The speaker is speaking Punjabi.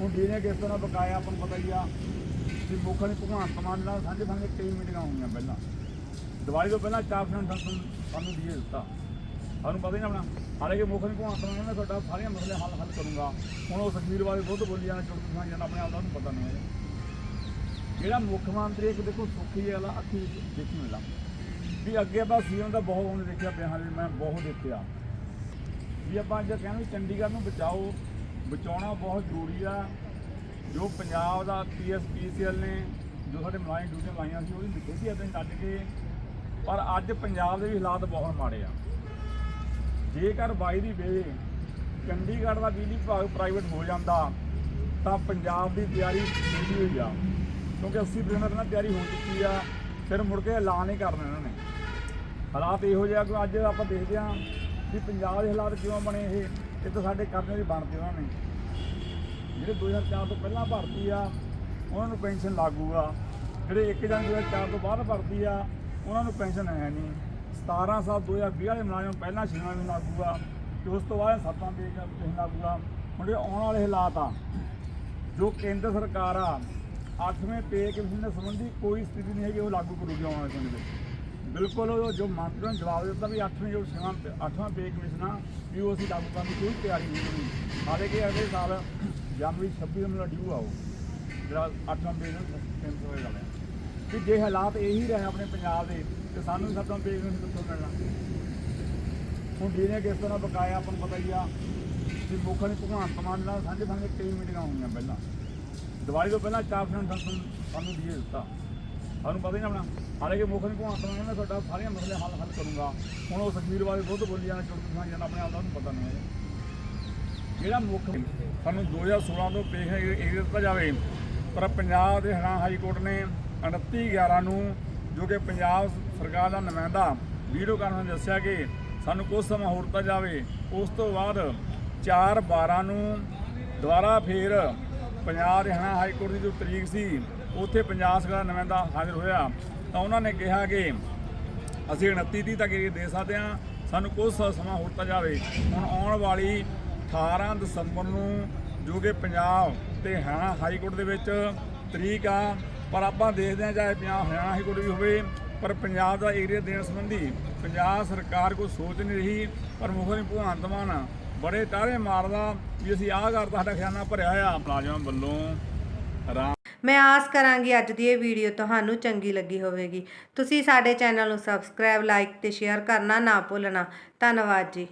ਹੁਣ ਡੀਨੇ ਕਿਸ ਤਰ੍ਹਾਂ ਬਕਾਇਆ ਆਪਾਂ ਨੂੰ ਪਤਾ ਹੀ ਆ ਕਿ ਮੁੱਖ ਨੇ ਭਗਵੰਤ ਮਾਨ ਨਾਲ ਸਾਂਝੇ ਸਾਂਝੇ ਕਈ ਮੀਟਿੰਗਾਂ ਹੋਈਆਂ ਪਹਿਲਾਂ। ਦੀਵਾਲੀ ਤੋਂ ਪਹਿਲਾਂ ਚਾਰ ਦਿਨ ਸਾਨੂੰ ਸਾਨੂੰ ਡੀਏ ਦਿੱਤਾ। ਸਾਨੂੰ ਪਤਾ ਹੀ ਨਾ ਆਪਣਾ। ਹਾਲਾਂਕਿ ਮੁੱਖ ਨੇ ਭਗਵੰਤ ਮਾਨ ਨੇ ਤੁਹਾਡਾ ਸਾਰੀਆਂ ਮਸਲੇ ਹੱਲ ਹੱਲ ਕਰੂੰਗਾ। ਹੁਣ ਉਹ ਸੁਖਬੀਰ ਬਾਰੇ ਬਹੁਤ ਬੋਲੀ ਜਾਣਾ ਚੁੱਪ ਸੁਣਾ ਜਾਣਾ ਆਪਣੇ ਆਪ ਦਾ ਉਹਨੂੰ ਪਤਾ ਨਹੀਂ ਹੈ। ਜਿਹੜਾ ਮੁੱਖ ਮੰਤਰੀ ਇੱਕ ਦੇਖੋ ਸੁੱਖੀ ਵਾਲਾ ਅੱਖੀ ਦੇਖੀ ਮਿਲਦਾ ਵੀ ਅੱਗੇ ਆਪਾਂ ਸੀਐਮ ਦਾ ਬਹੁਤ ਹੁਣ ਦੇਖਿਆ ਪਿਆ ਹਾਲੇ ਮੈਂ ਬਹੁਤ ਦੇਖਿਆ। ਵੀ ਆਪਾਂ ਜੇ ਕਹਿੰਦੇ ਵੀ ਚੰਡੀਗੜ੍ਹ ਨੂੰ ਬਚਾਓ। ਬਚਾਉਣਾ ਬਹੁਤ ਜ਼ਰੂਰੀ ਆ। ਜੋ ਪੰਜਾਬ ਦਾ ਪੀਐਸਪੀਸੀਐਲ ਨੇ, ਜੋ ਸਾਡੇ ਮਲਾਈ ਡਿਊਟੀਆਂ ਲਾਈਆਂ ਸੀ, ਉਹਦੀ ਲਿਖੀ ਸੀ ਅਸੀਂ ਕੱਢ ਕੇ, ਪਰ ਅੱਜ ਪੰਜਾਬ ਦੇ ਵੀ ਹਾਲਾਤ ਬਹੁਤ ਮਾੜੇ ਆ। ਜੇਕਰ ਬਾਈ ਦੀ ਵੇ ਚੰਡੀਗੜ੍ਹ ਦਾ ਬਿਜਲੀ ਵਿਭਾਗ ਪ੍ਰਾਈਵੇਟ ਹੋ ਜਾਂਦਾ, ਤਾਂ ਪੰਜਾਬ ਦੀ ਤਿਆਰੀ ਸ਼ੁਰੂ ਹੋਈ ਆ। ਕਿਉਂਕਿ 80% ਨਾਲ ਤਿਆਰੀ ਹੋ ਚੁੱਕੀ ਆ, ਫਿਰ ਮੁੜ ਕੇ ਐਲਾਨ ਹੀ ਕਰਨਾ ਇਹਨਾਂ ਨੇ। ਹਾਲਾਤ ਇਹੋ ਜਿਹਾ ਕਿ ਅੱਜ ਆਪਾਂ ਦੇਖਦੇ ਹਾਂ ਵੀ ਪੰਜਾਬ ਦੇ ਹਾਲਾਤ ਕਿਉਂ ਬਣੇ ਇਹ ਇਹ ਤਾਂ ਸਾਡੇ ਕਰਨੇ ਦੀ ਬਣਦੇ ਉਹਨਾਂ ਨੇ। ਜਿਹੜੇ 2004 ਤੋਂ ਪਹਿਲਾਂ ਭਰਤੀ ਆ, ਉਹਨਾਂ ਨੂੰ ਪੈਨਸ਼ਨ ਲਾਗੂ ਆ। ਜਿਹੜੇ 1 ਜਨ 2004 ਤੋਂ ਬਾਅਦ ਭਰਤੀ ਆ, ਉਹਨਾਂ ਨੂੰ ਪੈਨਸ਼ਨ ਹੈ ਨਹੀਂ। 17 ਸਾਲ 2020 ਵਾਲੇ ਮੁਲਾਜ਼ਮ ਪਹਿਲਾਂ ਛੇਵਾਂ ਨੂੰ ਲਾਗੂ ਆ ਤੇ ਉਸ ਤੋਂ ਬਾਅਦ ਸੱਤਾਂ ਪੇ ਪੈਨਸ਼ਨ ਲਾਗੂ ਆ। ਹੁਣ ਜਿਹੜੇ ਆਉਣ ਵਾਲੇ ਹਾਲਾਤ ਆ, ਜੋ ਕੇਂਦਰ ਸਰਕਾਰ ਆ 8ਵੇਂ ਪੇ ਕਮਿਸ਼ਨ ਦੇ ਸੰਬੰਧੀ ਕੋਈ ਸਥਿਤੀ ਨਹੀਂ ਹੈਗੀ, ਉਹ ਲਾਗੂ ਕਰੂਗੀ ਆਉਣ ਵਾਲੇ ਸਮੇਂ ਵਿੱਚ। ਬਿਲਕੁਲ ਉਹ ਜੋ ਮੰਤਰੀ ਨੇ ਜਵਾਬ ਦਿੱਤਾ ਵੀ 8ਵੇਂ ਜੋ ਛੇਵਾਂ 8ਵਾਂ ਪੇ ਕਮਿਸ਼ਨ ਵੀ ਉਹ ਅਸੀਂ ਲਾਗੂ ਕਰਨ ਦੀ ਕੋਈ ਤਿਆਰੀ ਨਹੀਂ ਹੋਈ। ਹਾਲੇ ਕਿ ਅਗਲੇ ਸਾਲ ਜਨਵਰੀ 26 ਨੂੰ ਡਿਊ ਆਓ। ਜਿਹੜਾ 8ਵਾਂ ਪੇ ਕਮਿਸ਼ਨ ਹੋਏਗਾ। ਲੈ ਜੇ ਹਾਲਾਤ ਇਹੀ ਰਹੇ ਆਪਣੇ ਪੰਜਾਬ ਦੇ, ਤੇ ਸਾਨੂੰ ਵੀ 7ਵਾਂ ਪੇ ਕਮਿਸ਼ਨ ਕਿੱਥੋਂ ਮਿਲਣਾ? ਹੁਣ ਡੀਨੇ ਕਿਸ ਤਰ੍ਹਾਂ ਬਕਾਇਆ, ਆਪਾਂ ਨੂੰ ਪਤਾ ਹੀ ਆ ਕਿ ਮੁੱਖ ਨੇ ਭਗਵੰਤ ਮਾਨ ਨਾਲ ਸਾਂਝੇ ਸਾਂਝੇ ਕਈ ਮੀਟਿੰਗਾਂ ਹੋਈਆਂ ਪਹਿਲਾਂ। ਦੀਵਾਲੀ ਤੋਂ ਪਹਿਲਾਂ ਚਾਰ ਦਿਨ ਸਾਨੂੰ ਸਾਨੂੰ ਡੀਏ ਦਿੱਤਾ। ਸਾਨੂੰ ਪਤਾ ਹੀ ਨਾ ਆਪਣਾ। ਹਾਲਾਂਕਿ ਮੁੱਖ ਨੇ ਭਗਵੰਤ ਮਾਨ ਨੇ ਤੁਹਾਡਾ ਸਾਰੀਆਂ ਮਸਲੇ ਹੱਲ ਹੱਲ ਕਰੂੰਗਾ। ਹੁਣ ਉਹ ਸੁਖਬੀਰ ਬਾਰੇ ਬਹੁਤ ਬੋਲੀ ਜਾਣਾ ਚੁੱਪ ਸੁਣਾ ਜਾਣਾ ਆਪਣੇ ਆਪ ਦਾ ਉਹਨੂੰ ਪਤਾ ਨਹੀਂ ਹੈ ਜਿਹੜਾ ਮੁੱਖ ਸਾਨੂੰ 2016 ਤੋਂ ਪੇਸ਼ ਇਹ ਦਿੱਤਾ ਜਾਵੇ, ਪਰ ਪੰਜਾਬ ਦੇ ਹਰਿਆਣਾ ਹਾਈ ਕੋਰਟ ਨੇ 29 11 ਨੂੰ ਜੋ ਕਿ ਪੰਜਾਬ ਸਰਕਾਰ ਦਾ ਨੁਮਾਇੰਦਾ ਵੀਡੀਓ ਕਾਨਫਰੰਸ ਦੱਸਿਆ ਕਿ ਸਾਨੂੰ ਕੁਝ ਸਮਾਂ ਹੋਰ ਦਿੱਤਾ ਜਾਵੇ, ਉਸ ਤੋਂ ਬਾਅਦ 4 12 ਨੂੰ ਦੁਬਾਰਾ ਫੇਰ ਪੰਜਾਬ ਹਰਿਆਣਾ ਹਾਈ ਕੋਰਟ ਦੀ ਜੋ ਤਰੀਕ ਸੀ, ਉੱਥੇ ਪੰਜਾਬ ਸਰਕਾਰ ਦਾ ਹਾਜ਼ਰ ਹੋਇਆ। ਤਾਂ ਉਹਨਾਂ ਨੇ ਕਿਹਾ ਕਿ ਅਸੀਂ 29 ਤੀਹ ਤੱਕ ਇਹ ਦੇ ਸਕਦੇ ਹਾਂ, ਸਾਨੂੰ ਕੁਝ ਸਮਾਂ ਹੋਰ ਤਾਂ ਜਾਵੇ। ਹੁਣ ਆਉਣ ਵਾਲੀ 18 ਦਸੰਬਰ ਨੂੰ ਜੋ ਕਿ ਪੰਜਾਬ ਤੇ ਹਰਿਆਣਾ ਹਾਈ ਕੋਰਟ ਦੇ ਵਿੱਚ ਤਰੀਕ ਆ, ਪਰ ਆਪਾਂ ਦੇਖਦੇ ਹਾਂ ਚਾਹੇ ਪੰਜਾਬ ਹਰਿਆਣਾ ਹਾਈ ਕੋਰਟ ਵੀ ਹੋਵੇ, ਪਰ ਪੰਜਾਬ ਦਾ ਏਰੀਆ ਦੇਣ ਸੰਬੰਧੀ ਪੰਜਾਬ ਸਰਕਾਰ ਕੋਈ ਸੋਚ ਨਹੀਂ ਰਹੀ, ਪਰ ਮੁੱਖ ਭਗਵੰਤ ਮਾਨ ਬੜੇ ਤਾਰੇ ਮਾਰਦਾ ਵੀ ਅਸੀਂ ਆਹ ਕਰਦਾ ਸਾਡਾ ਖਜ਼ਾਨਾ ਭਰਿਆ ਆ। ਮੁਲਾਜ਼ਮਾਂ ਵੱਲੋਂ ਰਾਮ ਮੈਂ ਆਸ ਕਰਾਂਗੀ ਅੱਜ ਦੀ ਇਹ ਵੀਡੀਓ ਤੁਹਾਨੂੰ ਚੰਗੀ ਲੱਗੀ ਹੋਵੇਗੀ। ਤੁਸੀਂ ਸਾਡੇ ਚੈਨਲ ਨੂੰ ਸਬਸਕ੍ਰਾਈਬ ਲਾਈਕ ਤੇ ਸ਼ੇਅਰ ਕਰਨਾ ਨਾ ਭੁੱਲਣਾ। ਧੰਨਵਾਦ ਜੀ।